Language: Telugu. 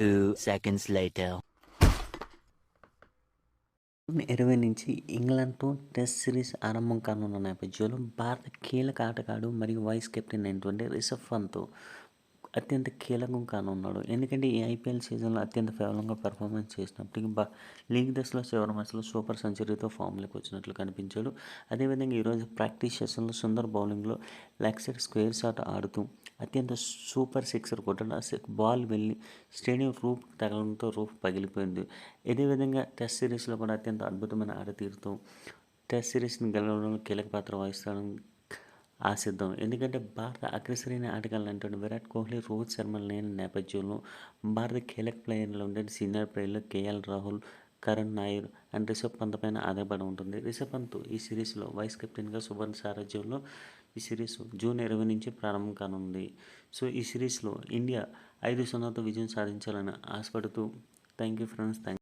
Two seconds later. ఇరవై నుంచి ఇంగ్లాండ్తో టెస్ట్ సిరీస్ ఆరంభం కానున్న నేపథ్యంలో భారత కీలక ఆటగాడు మరియు వైస్ కెప్టెన్ అయినటువంటి రిషబ్ పంత్ అత్యంత కీలకం కానున్నాడు. ఎందుకంటే ఈ ఐపీఎల్ సీజన్లో అత్యంత ఫేవరంగా పర్ఫార్మెన్స్ చేసినప్పటికీ బా లీగ్ దశలో చివరి మ్యాచ్లో సూపర్ సెంచరీతో ఫామ్లోకి వచ్చినట్లు కనిపించాడు. అదేవిధంగా ఈరోజు ప్రాక్టీస్ సెషన్లో సుందర్ బౌలింగ్లో లెగ్ స్క్వేర్ షాట్ ఆడుతూ అత్యంత సూపర్ సిక్సర్ కొట్టడం బాల్ వెళ్ళి స్టేడియం రూఫ్ తగలడంతో రూఫ్ పగిలిపోయింది. ఇదే విధంగా టెస్ట్ సిరీస్లో కూడా అత్యంత అద్భుతమైన ఆటతీరుతో టెస్ట్ సిరీస్ని గెలవడంలో కీలక పాత్ర వహిస్తాడని ఆశిద్దాం. ఎందుకంటే భారత అగ్రశ్రేణి ఆటగాళ్ళంటే విరాట్ కోహ్లీ రోహిత్ శర్మ లేని నేపథ్యంలో భారత కీలక ప్లేయర్లు ఉండే సీనియర్ ప్లేయర్లు కేఎల్ రాహుల్ కరణ్ నాయర్ అండ్ రిషబ్ పంత్ పైన ఆధారపడి ఉంటుంది. రిషబ్ పంత్ ఈ సిరీస్లో వైస్ కెప్టెన్గా సువర్ణ సారథ్యంలో ఈ సిరీస్ జూన్ ఇరవై నుంచి ప్రారంభం కానుంది. సో ఈ సిరీస్లో ఇండియా ఐదు సున్నాతో విజయం సాధించాలని ఆశపడుతూ థ్యాంక్ యూ ఫ్రెండ్స్ థ్యాంక్